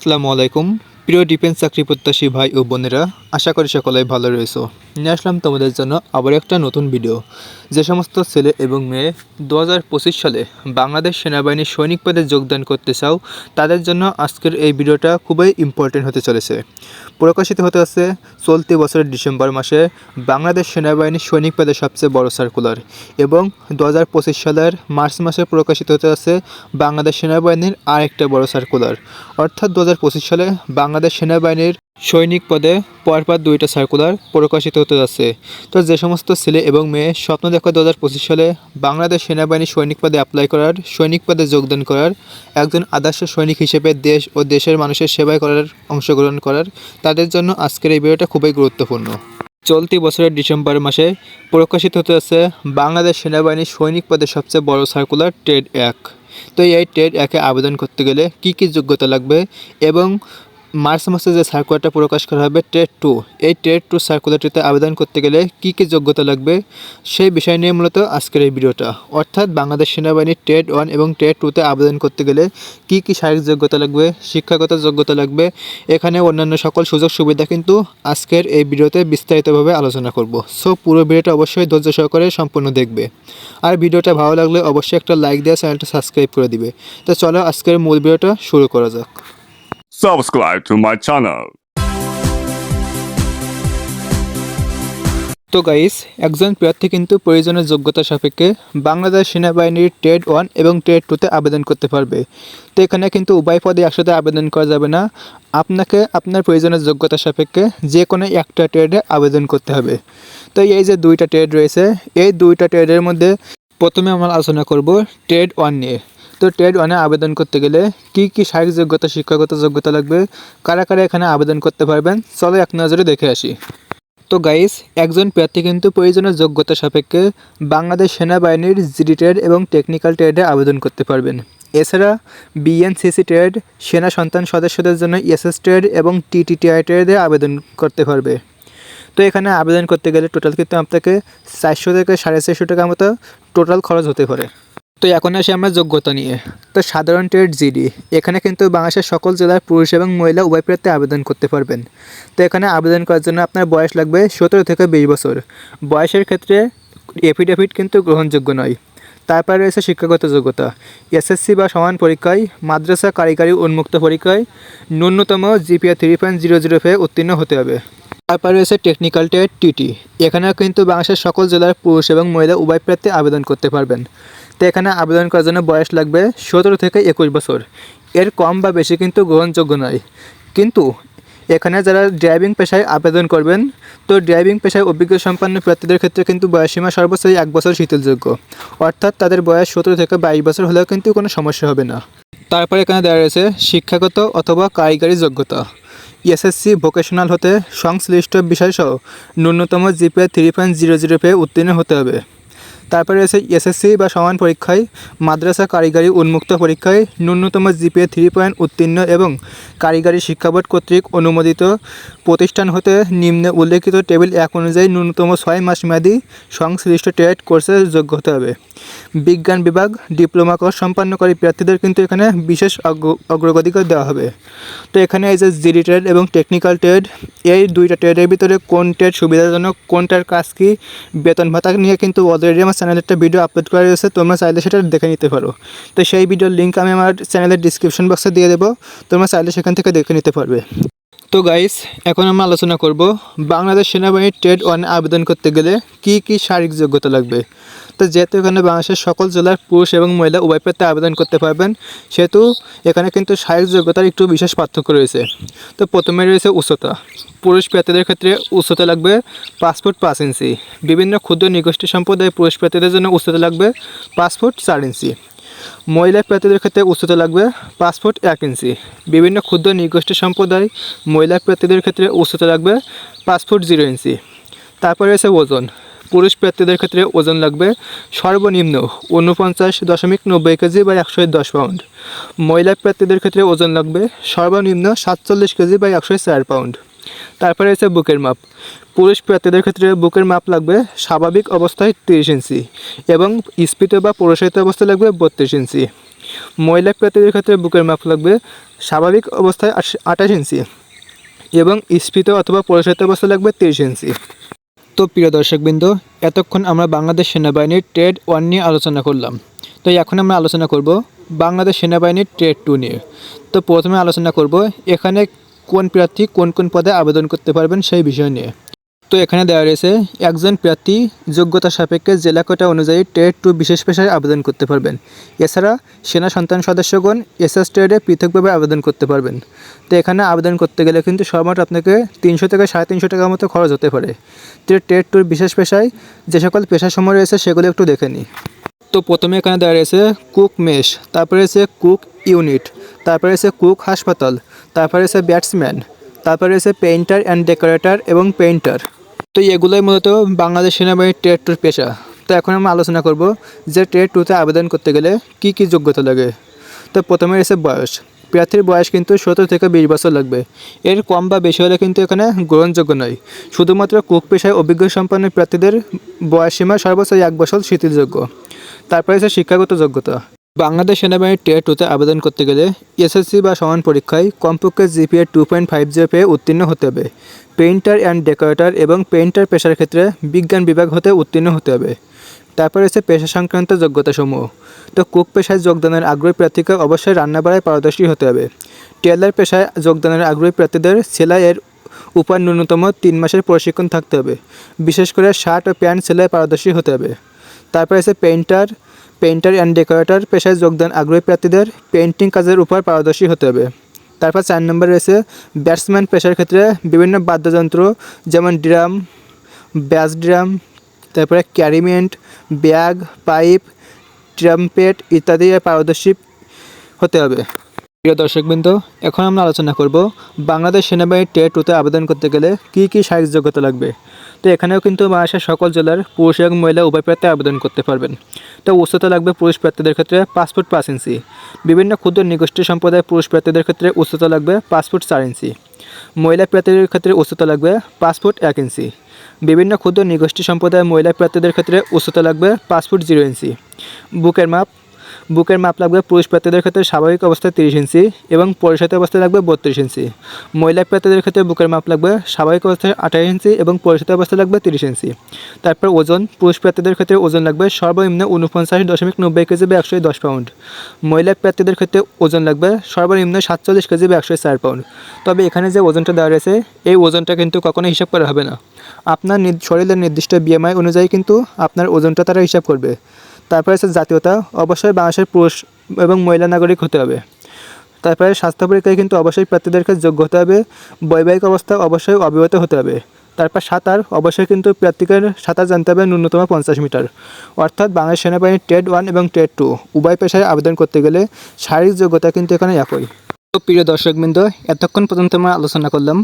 আসসালামু আলাইকুম। প্রিয় ডিফেন্স চাকরি প্রত্যাশী ভাই ও বোনেরা, আশা করি সকলেই ভালো রয়েছো। নিয়ে আসলাম তোমাদের জন্য আবার একটা নতুন ভিডিও যে সমস্ত ছেলে এবং মেয়ে দু হাজার পঁচিশ সালে বাংলাদেশ সেনাবাহিনীর সৈনিক পদে যোগদান করতে চাও, তাদের জন্য আজকের এই ভিডিওটা খুবই ইম্পর্টেন্ট হতে চলেছে। প্রকাশিত হতে আছে চলতি বছরের ডিসেম্বর মাসে বাংলাদেশ সেনাবাহিনীর সৈনিক পদে সবচেয়ে বড় সার্কুলার এবং দু হাজার পঁচিশ সালের মার্চ মাসে প্রকাশিত হতে আছে বাংলাদেশ সেনাবাহিনীর আরেকটা বড় সার্কুলার অর্থাৎ দু হাজার পঁচিশ সালে বাংলাদেশ সেনাবাহিনীর সৈনিক পদে পরপর দুইটা সার্কুলার প্রকাশিত হতে যাচ্ছে। তো যে সমস্ত ছেলে এবং মেয়ে স্বপ্ন দেখো দু হাজার পঁচিশ সালে বাংলাদেশ সেনাবাহিনী সৈনিক পদে অ্যাপ্লাই করার, সৈনিক পদে যোগদান করার, একজন আদর্শ সৈনিক হিসেবে দেশ ও দেশের মানুষের সেবায় করার, অংশগ্রহণ করার, তাদের জন্য আজকের এই ভিডিওটা খুবই গুরুত্বপূর্ণ। চলতি বছরের ডিসেম্বর মাসে প্রকাশিত হতে আছে বাংলাদেশ সেনাবাহিনীর সৈনিক পদে সবচেয়ে বড় সার্কুলার ট্রেড এক তো এই ট্রেড একে আবেদন করতে গেলে কি কি যোগ্যতা লাগবে এবং মার্চ মাসে যে সার্কুলারটা প্রকাশ করা হবে ট্রেড টু এই ট্রেড টু সার্কুলারটিতে আবেদন করতে গেলে কি কি যোগ্যতা লাগবে, সেই বিষয় নিয়ে মূলত আজকের এই ভিডিওটা অর্থাৎ বাংলাদেশ সেনাবাহিনীর ট্রেড ওয়ান এবং ট্রেড টুতে আবেদন করতে গেলে কি কি শারীরিক যোগ্যতা লাগবে, শিক্ষাগত যোগ্যতা লাগবে, এখানে অন্যান্য সকল সুযোগ সুবিধা কিন্তু আজকের এই ভিডিওতে বিস্তারিতভাবে আলোচনা করব। সো পুরো ভিডিওটা অবশ্যই ধৈর্য সহকারে সম্পূর্ণ দেখবে। আর ভিডিওটা ভালো লাগলে অবশ্যই একটা লাইক দিয়ে চ্যানেলটা সাবস্ক্রাইব করে দিবে। তো চলো আজকের মূল ভিডিওটা শুরু করা যাক। Subscribe to my channel. তো গাইস একজন প্রার্থী কিন্তু প্রয়োজনীয় যোগ্যতা সাপেক্ষে বাংলাদেশ সেনাবাহিনীর ট্রেড ওয়ান এবং ট্রেড টুতে আবেদন করতে পারবে। তো এখানে কিন্তু উভয় পদে একসাথে আবেদন করা যাবে না। আপনাকে আপনার প্রয়োজনের যোগ্যতা সাপেক্ষে যে কোনো একটা ট্রেডে আবেদন করতে হবে। তো এই যে দুইটা ট্রেড রয়েছে, এই দুইটা ট্রেডের মধ্যে প্রথমে আমরা আলোচনা করব ট্রেড ওয়ান নিয়ে। তো ট্রেড ওয়ানে আবেদন করতে গেলে কি কি শারীরিক যোগ্যতা, শিক্ষাগত যোগ্যতা লাগবে, কারা কারা এখানে আবেদন করতে পারবেন, চলো এক নজরে দেখে আসি। তো গাইস একজন প্রার্থী কিন্তু প্রয়োজনীয় যোগ্যতা সাপেক্ষে বাংলাদেশ সেনাবাহিনীর জিডি ট্রেড এবং টেকনিক্যাল ট্রেডে আবেদন করতে পারবেন। এছাড়া বিএনসিসি ট্রেড সেনা সন্তান সদস্যদের জন্য এসএস ট্রেড এবং টিটিটিআই ট্রেডে আবেদন করতে পারবে। তো এখানে আবেদন করতে গেলে টোটাল কিন্তু আপনাকে চারশো থেকে সাড়ে চারশো টাকার মতো টোটাল খরচ হতে পারে। তো এখন আসি আমরা যোগ্যতা নিয়ে। তো সাধারণ ট্রেড জিডি এখানে কিন্তু বাংলাদেশের সকল জেলার পুরুষ এবং মহিলা উভয় প্রার্থী আবেদন করতে পারবেন। তো এখানে আবেদন করার জন্য আপনার বয়স লাগবে সতেরো থেকে বিশ বছর। বয়সের ক্ষেত্রে এফিডেভিট কিন্তু গ্রহণযোগ্য নয়। তারপরে রয়েছে শিক্ষাগত যোগ্যতা এসএসসি বা সমান পরীক্ষায়, মাদ্রাসা কারিগরি উন্মুক্ত পরীক্ষায় ন্যূনতম GPA three point zero zero ফে উত্তীর্ণ হতে হবে। তারপরে রয়েছে টেকনিক্যাল ট্রেড টিটি এখানেও কিন্তু বাংলাদেশের সকল জেলার পুরুষ এবং মহিলা উভয় প্রার্থী আবেদন করতে পারবেন। তো এখানে আবেদন করার জন্য বয়স লাগবে সতেরো থেকে একুশ বছর। এর কম বা বেশি কিন্তু গ্রহণযোগ্য নয়। কিন্তু এখানে যারা ড্রাইভিং পেশায় আবেদন করবেন, তো ড্রাইভিং পেশায় অভিজ্ঞ সম্পন্ন প্রার্থীদের ক্ষেত্রে কিন্তু বয়সীমা সর্বোচ্চ এক বছর শিথিলযোগ্য। অর্থাৎ তাদের বয়স সতেরো থেকে বাইশ বছর হলেও কিন্তু কোনো সমস্যা হবে না। তারপরে এখানে দেওয়া রয়েছে শিক্ষাগত অথবা কারিগরি যোগ্যতা। এসএসসি ভোকেশনাল হতে সংশ্লিষ্ট বিষয়সহ ন্যূনতম GPA three point zero zero পেয়ে উত্তীর্ণ হতে হবে। তারপরে রয়েছে এসএসসি বা সমান পরীক্ষায়, মাদ্রাসা কারিগরি উন্মুক্ত পরীক্ষায়, ন্যূনতম জিপিএ থ্রি পয়েন্ট উত্তীর্ণ এবং কারিগরি শিক্ষা বোর্ড কর্তৃক অনুমোদিত প্রতিষ্ঠান হতে নিম্নে উল্লেখিত টেবিল এক অনুযায়ী ন্যূনতম ছয় মাস মেয়াদী সংশ্লিষ্ট ট্রেড কোর্সে যোগ্য হতে হবে। বিজ্ঞান বিভাগ, ডিপ্লোমা কোর্স সম্পন্নকারী প্রার্থীদের কিন্তু এখানে বিশেষ অগ্র- অগ্রগতিকর দেওয়া হবে। তো এখানে এই যে জিডি ট্রেড এবং টেকনিক্যাল ট্রেড, এই দুইটা ট্রেডের ভিতরে কোন ট্রেড সুবিধাজনক, কোনটার কাজ কি, বেতন ভাতা নিয়ে কিন্তু অলরেডি আমার চ্যানেলে একটা ভিডিও আপলোড করা রয়েছে, তোমরা চাইলে সেটা দেখে নিতে পারো। তো সেই ভিডিওর লিঙ্ক আমি আমার চ্যানেলের ডিসক্রিপশন বক্সে দিয়ে দেবো, তোমরা চাইলে সেখান থেকে দেখে নিতে পারবে। তো গাইস এখন আমরা আলোচনা করব বাংলাদেশ সেনাবাহিনীর ট্রেড ওয়ানে আবেদন করতে গেলে কি কি শারীরিক যোগ্যতা লাগবে। তো যেহেতু এখানে বাংলাদেশের সকল জেলার পুরুষ এবং মহিলা উভয় প্রার্থী আবেদন করতে পারবেন, সেহেতু এখানে কিন্তু শারীরিক যোগ্যতার একটু বিশেষ পার্থক্য রয়েছে। তো প্রথমে রয়েছে উচ্চতা। পুরুষ প্রার্থীদের ক্ষেত্রে উচ্চতা লাগবে পাসপোর্ট পাঁচ ইঞ্চি। বিভিন্ন ক্ষুদ্র নিগোষ্ঠী সম্প্রদায়ের পুরুষ প্রার্থীদের জন্য উচ্চতা লাগবে পাসপোর্ট চার ইঞ্চি। মহিলা প্রার্থীদের ক্ষেত্রে উচ্চতা লাগবে পাঁচ ফুট এক ইঞ্চি। বিভিন্ন ক্ষুদ্র নিগোষ্ঠী সম্প্রদায় মহিলা প্রার্থীদের ক্ষেত্রে উচ্চতা লাগবে পাঁচ ফুট জিরো ইঞ্চি। তারপরে রয়েছে ওজন। পুরুষ প্রার্থীদের ক্ষেত্রে ওজন লাগবে সর্বনিম্ন উনপঞ্চাশ দশমিক নব্বই কেজি বা একশো দশ পাউন্ড। মহিলা প্রার্থীদের ক্ষেত্রে ওজন লাগবে সর্বনিম্ন সাতচল্লিশ কেজি বা একশো চার পাউন্ড। তারপরে রয়েছে বুকের মাপ। পুরুষ প্রার্থীদের ক্ষেত্রে বুকের মাপ লাগবে স্বাভাবিক অবস্থায় তিরিশ ইঞ্চি এবং স্ফীত বা প্রসারিত অবস্থায় লাগবে বত্রিশ ইঞ্চি। মহিলা প্রার্থীদের ক্ষেত্রে বুকের মাপ লাগবে স্বাভাবিক অবস্থায় আঠাশ ইঞ্চি এবং স্ফীত অথবা পরিচালিত অবস্থায় লাগবে তিরিশ ইঞ্চি। তো প্রিয় দর্শকবৃন্দ, এতক্ষণ আমরা বাংলাদেশ সেনাবাহিনীর ট্রেড ওয়ান নিয়ে আলোচনা করলাম। তো এখন আমরা আলোচনা করব বাংলাদেশ সেনাবাহিনীর ট্রেড টু নিয়ে। তো প্রথমে আলোচনা করব এখানে কোন প্রার্থী কোন কোন পদে আবেদন করতে পারবেন সেই বিষয় নিয়ে। তো এখানে দেওয়া রয়েছে, একজন প্রার্থী যোগ্যতা সাপেক্ষে জেলা কোটা অনুযায়ী ট্রেড টু বিশেষ পেশায় আবেদন করতে পারবেন। এছাড়া সেনা সন্তান সদস্যগণ এসএস ট্রেডে পৃথকভাবে আবেদন করতে পারবেন। তো এখানে আবেদন করতে গেলে কিন্তু সর্বমোট আপনাকে তিনশো থেকে সাড়ে তিনশো টাকার মতো খরচ হতে পারে। তো ট্রেড টুর বিশেষ পেশায় যে সকল পেশাসমূহ রয়েছে সেগুলো একটু দেখে নিই। তো প্রথমে এখানে দেওয়া রয়েছে কুক মেশ তারপরে রয়েছে কুক ইউনিট তারপরে রয়েছে কুক হাসপাতাল তারপরে রয়েছে ব্যাটসম্যান তারপরে রয়েছে পেইন্টার অ্যান্ড ডেকোরেটর এবং পেইন্টার তো এগুলোই মূলত বাংলাদেশ সেনাবাহিনীর ট্রেড টুর পেশা। তো এখন আমরা আলোচনা করব যে ট্রেড টুতে আবেদন করতে গেলে কি কি যোগ্যতা লাগে। তো প্রথমে রয়েছে বয়স। প্রার্থীর বয়স কিন্তু সতেরো থেকে বিশ বছর লাগবে। এর কম বা বেশি হলে কিন্তু এখানে গ্রহণযোগ্য নয়। শুধুমাত্র কুক পেশায় অভিজ্ঞ সম্পন্ন প্রার্থীদের বয়স সীমা সর্বোচ্চ এক বছর শিথিলযোগ্য। তারপরে হচ্ছে শিক্ষাগত যোগ্যতা। বাংলাদেশ সেনাবাহিনীর টেট টুতে আবেদন করতে গেলে এসএসসি বা সমান পরীক্ষায় কমপক্ষে GPA two point five zero পেয়ে উত্তীর্ণ হতে হবে। পেইন্টার অ্যান্ড ডেকোরেটর এবং পেইন্টার পেশার ক্ষেত্রে বিজ্ঞান বিভাগ হতে উত্তীর্ণ হতে হবে। তারপর হচ্ছে পেশা সংক্রান্ত যোগ্যতাসমূহ। তো কুক পেশায় যোগদানের আগ্রহী প্রার্থীকে অবশ্যই রান্নাবাড়ায় পারদর্শী হতে হবে। টেলার পেশায় যোগদানের আগ্রহী প্রার্থীদের সেলাইয়ের উপর ন্যূনতম তিন মাসের প্রশিক্ষণ থাকতে হবে। বিশেষ করে শার্ট ও প্যান্ট সেলাই পারদর্শী হতে হবে। তারপরে আছে পেইন্টার পেইন্টার অ্যান্ড ডেকোরেটর পেশায় যোগদান আগ্রহী প্রার্থীদের পেইন্টিং কাজের উপর পারদর্শী হতে হবে। তারপর চার নম্বর রয়েছে ব্যাটসম্যান পেশার ক্ষেত্রে বিভিন্ন বাদ্যযন্ত্র যেমন ড্রাম, ব্যাস ড্রাম, তারপরে ক্যারিমেন্ট, ব্যাগ, পাইপ, ট্রাম্পেট ইত্যাদি পারদর্শী হতে হবে। প্রিয় দর্শকবৃন্দ, এখন আমরা আলোচনা করব বাংলাদেশ সেনাবাহিনীর টেট টুতে আবেদন করতে গেলে কী কী শারীরিক যোগ্যতা লাগবে? তো এখানেও কিন্তু বাংলাদেশের সকল জেলার পুরুষ এবং মহিলা উভয় প্রার্থী আবেদন করতে পারবেন। তো উচ্চতা লাগবে পুরুষ প্রার্থীদের ক্ষেত্রে পাসপোর্ট পাঁচ ইঞ্চি। বিভিন্ন ক্ষুদ্র নিগোষ্ঠী সম্প্রদায়ের পুরুষ প্রার্থীদের ক্ষেত্রে উচ্চতা লাগবে পাসপোর্ট চার ইঞ্চি। মহিলা প্রার্থীদের ক্ষেত্রে উচ্চতা লাগবে পাসপোর্ট এক ইঞ্চি। বিভিন্ন ক্ষুদ্র নিগোষ্ঠী সম্প্রদায়ের মহিলা প্রার্থীদের ক্ষেত্রে উচ্চতা লাগবে ফুট জিরো ইঞ্চি। বুকের মাপ বুকের মাপ লাগবে পুরুষ প্রার্থীদের ক্ষেত্রে স্বাভাবিক অবস্থায় তিরিশ ইঞ্চি এবং পরিষদ অবস্থায় লাগবে বত্রিশ ইঞ্চি। মহিলা প্রার্থীদের ক্ষেত্রে বুকের মাপ লাগবে স্বাভাবিক অবস্থায় আঠাশ ইঞ্চি এবং পরিষদ অবস্থায় লাগবে তিরিশ ইঞ্চি। তারপর ওজন, পুরুষ প্রার্থীদের ক্ষেত্রে ওজন লাগবে সর্বনিম্ন উনপঞ্চাশ দশমিক নব্বই কেজি বা একশো দশ পাউন্ড। মহিলা প্রার্থীদের ক্ষেত্রে ওজন লাগবে সর্বনিম্ন সাতচল্লিশ কেজি বা একশো চার পাউন্ড। তবে এখানে যে ওজনটা দেওয়া রয়েছে, এই ওজনটা কিন্তু কখনো হিসাব করা হবে না। আপনার নির- শরীরের নির্দিষ্ট বিএমআই অনুযায়ী কিন্তু আপনার ওজনটা তারা হিসাব করবে। তারপরে হচ্ছে জাতীয়তা, অবশ্যই বাংলাদেশের পুরুষ এবং মহিলা নাগরিক হতে হবে। তারপরে স্বাস্থ্য পরীক্ষায় কিন্তু অবশ্যই প্রার্থীদেরকে যোগ্য হতে হবে। বৈবাহিক অবস্থা অবশ্যই অবিবাহিত হতে হবে। তারপর সাঁতার, অবশ্যই কিন্তু প্রার্থীকে সাঁতার জানতে হবে ন্যূনতম পঞ্চাশ মিটার। অর্থাৎ বাংলাদেশ সেনাবাহিনীর ট্রেড ওয়ান এবং ট্রেড টু, উভয় পেশায় আবেদন করতে গেলে শারীরিক যোগ্যতা কিন্তু এখানে একই। প্রিয় দর্শকবৃন্দ, এতক্ষণ পর্যন্ত আমরা আলোচনা করলাম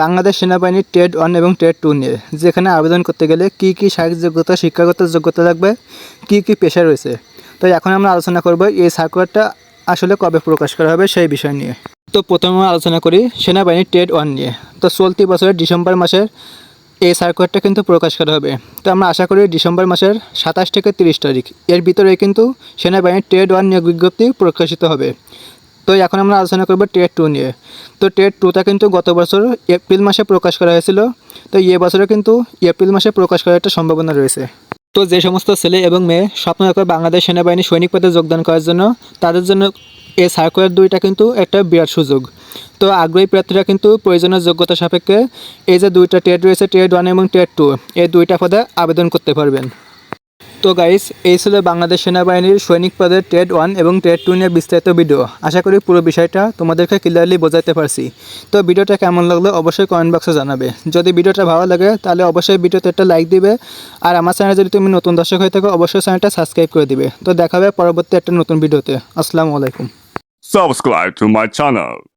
বাংলাদেশ সেনাবাহিনীর ট্রেড ওয়ান এবং ট্রেড টু নিয়ে, যেখানে আবেদন করতে গেলে কী কী শারীরিক যোগ্যতা, শিক্ষাগত যোগ্যতা লাগবে, কী কী পেশা রয়েছে। তো এখন আমরা আলোচনা করব এই সার্কুলারটা আসলে কবে প্রকাশ করা হবে সেই বিষয় নিয়ে। তো প্রথমে আলোচনা করি সেনাবাহিনীর ট্রেড ওয়ান নিয়ে। তো চলতি বছরের ডিসেম্বর মাসের এই সার্কুলারটা কিন্তু প্রকাশ করা হবে। তো আমরা আশা করি ডিসেম্বর মাসের সাতাশ থেকে তিরিশ তারিখ, এর ভিতরে কিন্তু সেনাবাহিনীর ট্রেড ওয়ান নিয়োগ বিজ্ঞপ্তি প্রকাশিত হবে। তো এখন আমরা আলোচনা করব টেট টু নিয়ে। তো টেট টুটা কিন্তু গত বছর এপ্রিল মাসে প্রকাশ করা হয়েছিল। তো এ বছরে কিন্তু এপ্রিল মাসে প্রকাশ করার একটা সম্ভাবনা রয়েছে। তো যে সমস্ত ছেলে এবং মেয়ে স্বপ্ন করে বাংলাদেশ সেনাবাহিনী সৈনিক পদে যোগদান করার জন্য, তাদের জন্য এই সার্কুলার দুইটা কিন্তু একটা বিরাট সুযোগ। তো আগ্রহী প্রার্থীরা কিন্তু প্রয়োজনীয় যোগ্যতা সাপেক্ষে এই যে দুইটা টেট রয়েছে টেট ওয়ান এবং টেট টু এই দুইটা পদে আবেদন করতে পারবেন। তো গাইস এই ছিল বাংলাদেশ সেনাবাহিনীর সৈনিক পদের ট্রেড ওয়ান এবং ট্রেড টু নিয়ে বিস্তারিত ভিডিও আশা করি পুরো বিষয়টা তোমাদেরকে ক্লিয়ারলি বোঝাতে পারছি। তো ভিডিওটা কেমন লাগল অবশ্যই কমেন্ট বক্সে জানাবে। যদি ভিডিওটা ভালো লাগে, তাহলে অবশ্যই ভিডিওতে একটা লাইক দিবে। আর আমার চ্যানেল যদি তুমি নতুন দর্শক হয়ে থাকো, অবশ্যই চ্যানেলটা সাবস্ক্রাইব করে দিবে। তো দেখা হবে পরবর্তী একটা নতুন ভিডিওতে আসসালামু আলাইকুম। Subscribe to my channel.